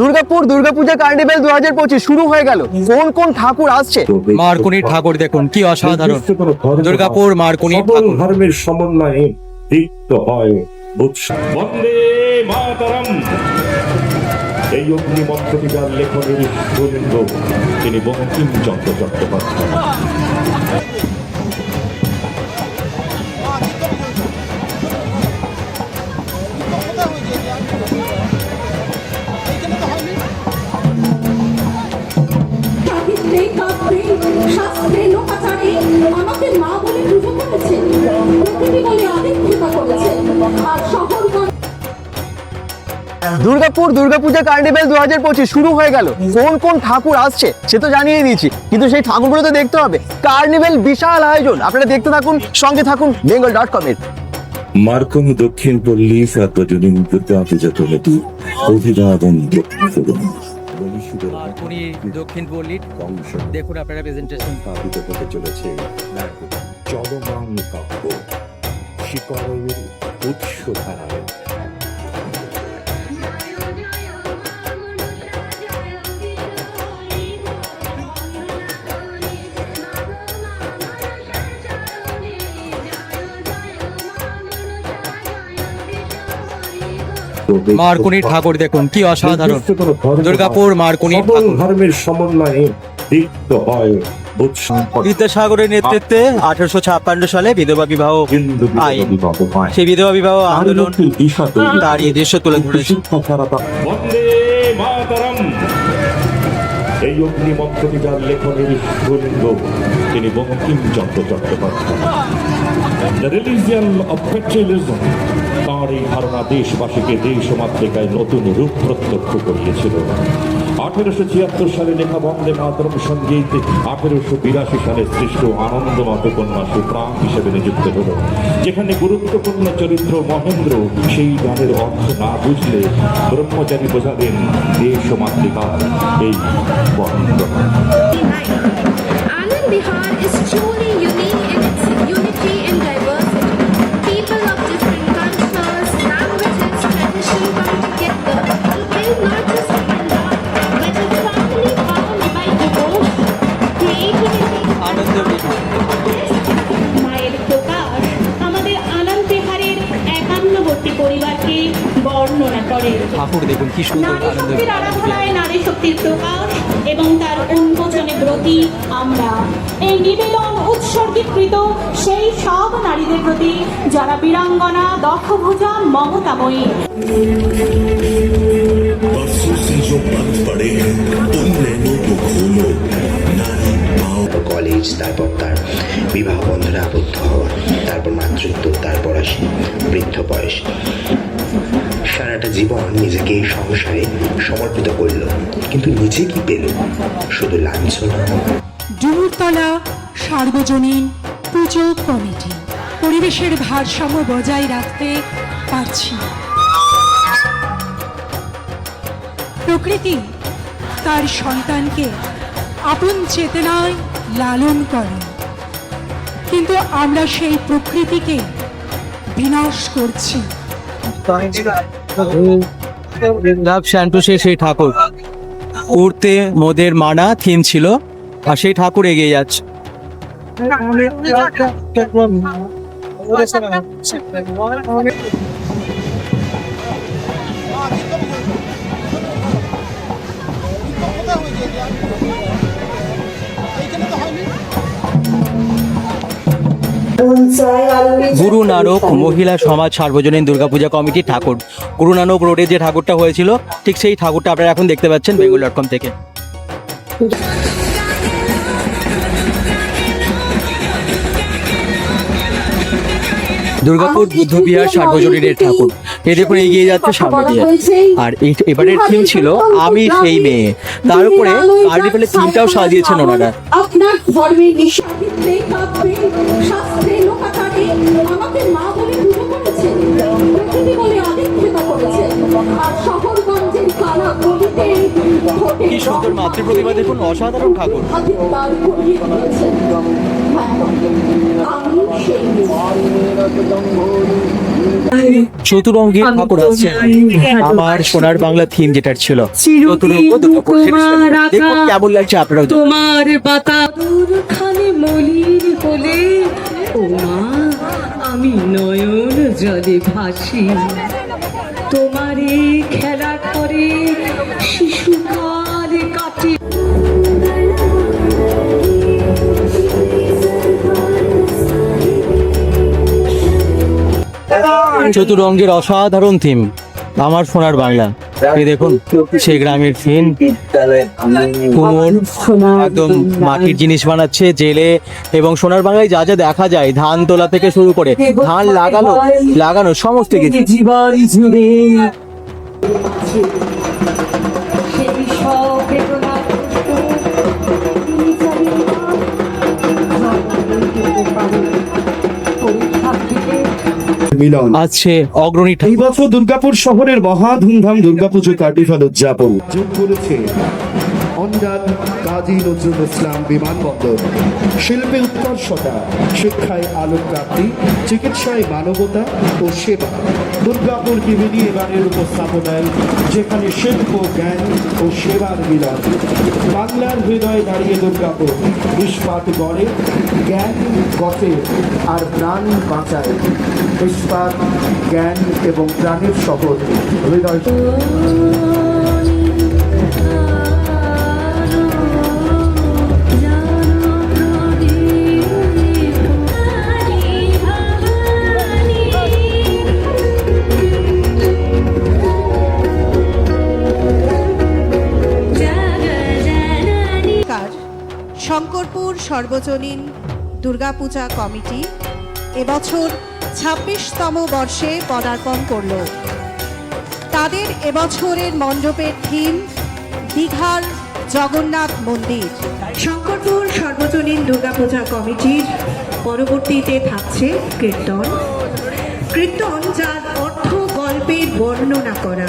Durgapur Durgapuja carnival দু হাজার পঁচিশ শুরু হয়ে গেল। কোন কোন ঠাকুর আসছে? মার্কনি ঠাকুর দেখুন কি অসাধারণ। দুর্গাপুর মার্কনি ধর্মের সমন্বয়ে দীপ্ত হয় উৎসব বন্দে মাতরম। এই অগ্নিমন্ত্রটিকার লেখনের গোবিন্দ তিনি বঙ্কিমচন্দ্র চট্টোপাধ্যায়। দুর্গাপুর দুর্গাপূজা কার্নিভেল দু হাজার পঁচিশ শুরু হয়ে গেল। কোন কোন ঠাকুর আসছে সে তো জানিয়ে দিয়েছি। কিন্তু সেই ঠাকুরগুলো তো দেখতে হবে। কার্নিভেল বিশাল আয়োজন। আপনারা দেখতে থাকুন সঙ্গে থাকুন বেঙ্গল ডট কমের মার্কম দক্ষিণ পল্লী সার্বজনীন দুর্গাপূজা কমিটি অভিবাদন দক্ষিণ পল্লীর। দেখুন আপনারা প্রেজেন্টেশন স্থাপিত হতে চলেছে। চলমান কাব্য। শিকড়ের উৎস ধারায় মার্কনি ঠাকুর দেখুন কি অসাধারণ। দুর্গাপুর মার্কনি ধর্মের সমন্বয়ে দীপ্ত হয়। বিদ্যাসাগরের নেতৃত্বে আঠারোশো ছাপ্পান্ন সালে বিধবা বিবাহ আইন। সেই বিধবা বিবাহ আন্দোলন তৈরি এই দৃশ্য তুলে ধরেছে। এই অগ্নিমন্ত্রটিকার লেখনের গোবিন্দ তিনি Bankimchandra Chattopadhyay. The religion of fetterism তাঁর এই ধারণা দেশবাসীকে দেশ মাতৃকায় নতুন রূপ প্রত্যক্ষ করিয়েছিল। আঠেরোশো ছিয়াত্তর সালে লেখা বন্দে মাতরম সংগীত আঠেরোশো বিরাশি সালে সৃষ্ট আনন্দমত উপন্যাস প্রাণ হিসেবে নিযুক্ত হল, যেখানে গুরুত্বপূর্ণ চরিত্র মহেন্দ্র সেই গানের অর্থ না বুঝলে ব্রহ্মচারী বোঝাবেন দেশ মাতৃকার এই বন্দনা Bihar is ঠাকুর দেখুন কি সুন্দর আনন্দ নারী শক্তির প্রকাশ এবং তার উন্মোচনে ব্রতী আমরা। এই নিবেদন উৎসর্গীকৃত সেই সব নারীদের প্রতি যারা বীরাঙ্গনা দক্ষভুজা মমতাময়ী। কলেজ তারপর তার বিবাহ বন্ধনে আবদ্ধ হওয়া তারপর মাতৃত্ব তারপর আসে বৃদ্ধ বয়স। সারাটা জীবন নিজেকে এই সংসারে সমর্পিত করল, কিন্তু নিজে কি পেল? শুধু লাঞ্ছনা? ডুমুরতলা সার্বজনীন পুজো কমিটি। পরিবেশের ভারসাম্য বজায় রাখতে পারছি প্রকৃতি তার সন্তানকে আপন চেতনায় লালন করে। কিন্তু আমরা সেই প্রকৃতিকে বিনাশ করছি। লাভ সে সেই ঠাকুর। উড়তে মোদের মানা থিম ছিল আর সেই ঠাকুর এগিয়ে যাচ্ছে। গুরু নানক মহিলা সমাজ সার্বজনীন দুর্গাপূজা কমিটি ঠাকুর। গুরু নানক রোডে যে ঠাকুরটা হয়েছিল ঠিক সেই ঠাকুরটা আপনারা এখন দেখতে পাচ্ছেন বেঙ্গল ডট কম থেকে। দুর্গাপুর বুদ্ধবিহার সার্বজনীনের ঠাকুর। এ দেখুন এগিয়ে যাচ্ছে সামনে দিয়ে। আর এবারের থিম ছিল আমি সেই মেয়ে। তার উপরে কার্নিভেলের থিমটাও সাজিয়েছেন ওনারা। আপনার ধর্মের কি সুন্দর মাতৃপ্রতিমা দেখুন অসাধারণ ঠাকুর। হ্যাঁ, চতুরঙ্গের ঠাকুর আছে আমার সোনার বাংলা থিম যেটা ছিল চতুরঙ্গ দেখুন কেমন লাগছে আপনারাও তোমার পাতা খানে মলিন হলে ও আমি নয়ন জলে ভাসি। তোমারে খেলা করে শিশুকাল কাটে। চতুরঙ্গের অসাধারণ থিম আমার সোনার বাংলা। দেখুন, সেই গ্রামের থিম কুমোর একদম মাটির জিনিস বানাচ্ছে জেলে, এবং সোনার বাংলায় যা যা দেখা যায়, ধান তোলা থেকে শুরু করে, ধান লাগানো লাগানো সমস্ত কিছু। মিলন। আছে অগ্রণী এই বছর দুর্গাপুর শহরের মহা ধুমধাম দুর্গাপুজো কার্নিভাল উদযাপন। যোগ করেছে অন্ডান কাজী নজরুল ইসলাম বিমানবন্দর। শিল্পে উৎকর্ষতা, শিক্ষায় আলোকপ্রাপ্তি, চিকিৎসায় মানবতা ও সেবা। দুর্গাপুর টিভিনি এবারের উপস্থাপনায় যেখানে শিল্প, জ্ঞান ও সেবার মিলন। বাংলার হৃদয়ে দাঁড়িয়ে দুর্গাপুর, ইস্পাত গড়ে, জ্ঞান গঠে আর প্রাণ বাঁচায়। ইস্পাত, জ্ঞান এবং প্রাণের শহর হৃদয় শঙ্করপুর সর্বজনীন দুর্গাপূজা কমিটি এবছর ছাব্বিশতম বর্ষে পদার্পণ করল। তাদের এবছরের মণ্ডপের থিম দীঘার জগন্নাথ মন্দির। শঙ্করপুর সর্বজনীন দুর্গাপূজা কমিটির পরবর্তীতে থাকছে কীর্তন। কীর্তন যার অর্থ গল্পের বর্ণনা করা।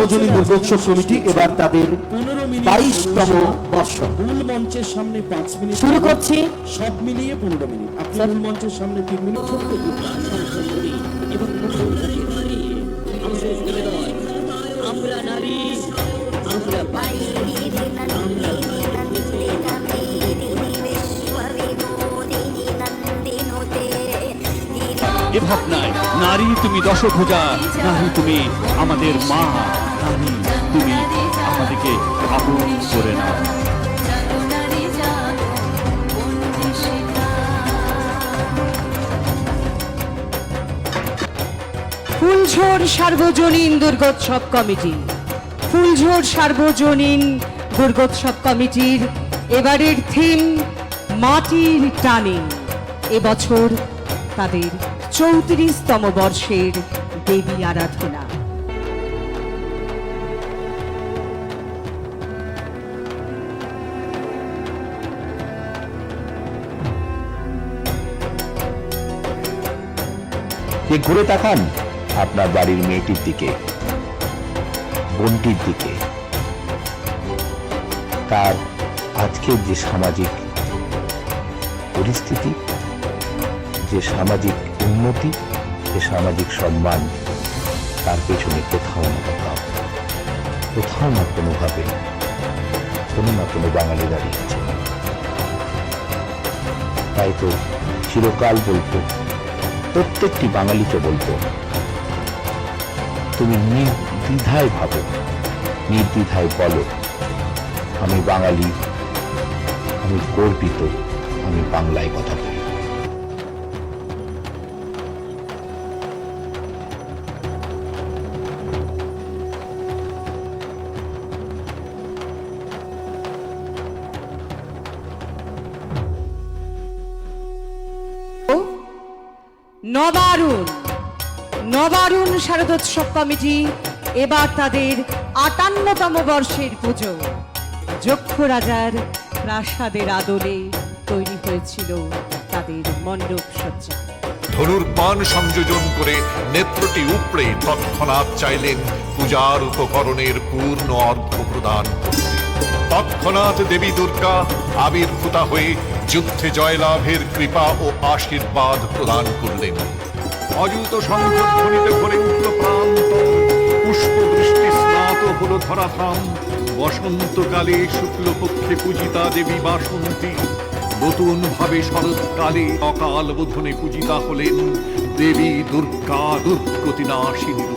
সর্বজনীন দুর্গোৎসব কমিটি এবার তাদের বাইশতম বর্ষ। মূল মঞ্চের সামনে পাঁচ মিনিট শুরু করছি। সব মিলিয়ে পনেরো মিনিট। আপনার মূল মঞ্চের সামনে তিন মিনিট ছোট্ট এ ভাবনায় নারী তুমি দশভুজা নারী তুমি আমাদের মা। আপন করে নাও। ফুলঝোর সার্বজনীন দুর্গোৎসব কমিটি। ফুলঝোর সার্বজনীন দুর্গোৎসব কমিটির এবারের থিম মাটির টানে। এবছর তাদের চৌত্রিশতম বর্ষের দেবী আরাধনা। যে ঘুরে তাকান আপনার বাড়ির মেয়েটির দিকে, বোনটির দিকে। তার আজকের যে সামাজিক পরিস্থিতি, যে সামাজিক উন্নতি, যে সামাজিক সম্মান, তার পেছনে কোথাও না কোথাও কোথাও না কোনোভাবে, কোনো না কোনো বাঙালি দাঁড়িয়েছে তাই তো চিরকাল বলতো প্রত্যেকটি বাঙালিকে বলব, তুমি নির্দ্বিধায় ভাবো, নির্দ্বিধায় বলো, আমি বাঙালি, আমি গর্বিত, আমি বাংলায় কথা বলি নবারুণ নবারুণ শারদোৎসব কমিটি এবার তাদের আটান্নতম বর্ষের পুজো। যক্ষ রাজার প্রাসাদের আদলে তৈরি হয়েছিল তাদের মণ্ডপ সজ্জা। ধনুর পান সংযোজন করে নেত্রটি উপড়ে তৎক্ষণাৎ চাইলেন পূজার উপকরণের পূর্ণ অর্থ প্রদান তৎক্ষণাৎ দেবী দুর্গা আবির্ভূতা হয়ে যুদ্ধে জয়লাভের কৃপা ও আশীর্বাদ প্রদান করলেন। অযুত সংঘধ্বনিতে ভরে উঠল পুষ্প হল ধরাধাম। বসন্তকালে শুক্লপক্ষে পূজিতা দেবী বাসন্তী। নতুন ভাবে শরৎকালে অকাল বোধনে পূজিতা হলেন দেবী দুর্গা দুর্গতি নাশিনী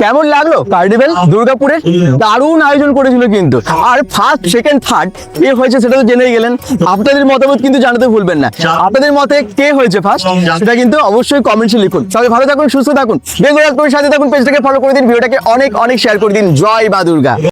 কেমন লাগল? কার্নিভেল দুর্গাপুরের দারুণ আয়োজন করেছিল কিন্তু। আর ফার্স্ট সেকেন্ড থার্ড কে হয়েছে সেটা তো জেনেই গেলেন। আপনাদের মতামত কিন্তু জানাতে ভুলবেন না। আপনাদের মতে কে হয়েছে ফার্স্ট সেটা কিন্তু অবশ্যই কমেন্টসে লিখুন। সবাই ভালো থাকুন সুস্থ থাকুন। বেঙ্গল সাথে থাকুন পেজটাকে ফলো করে দিন ভিডিওটাকে অনেক অনেক শেয়ার করে দিন। জয় বা দুর্গা।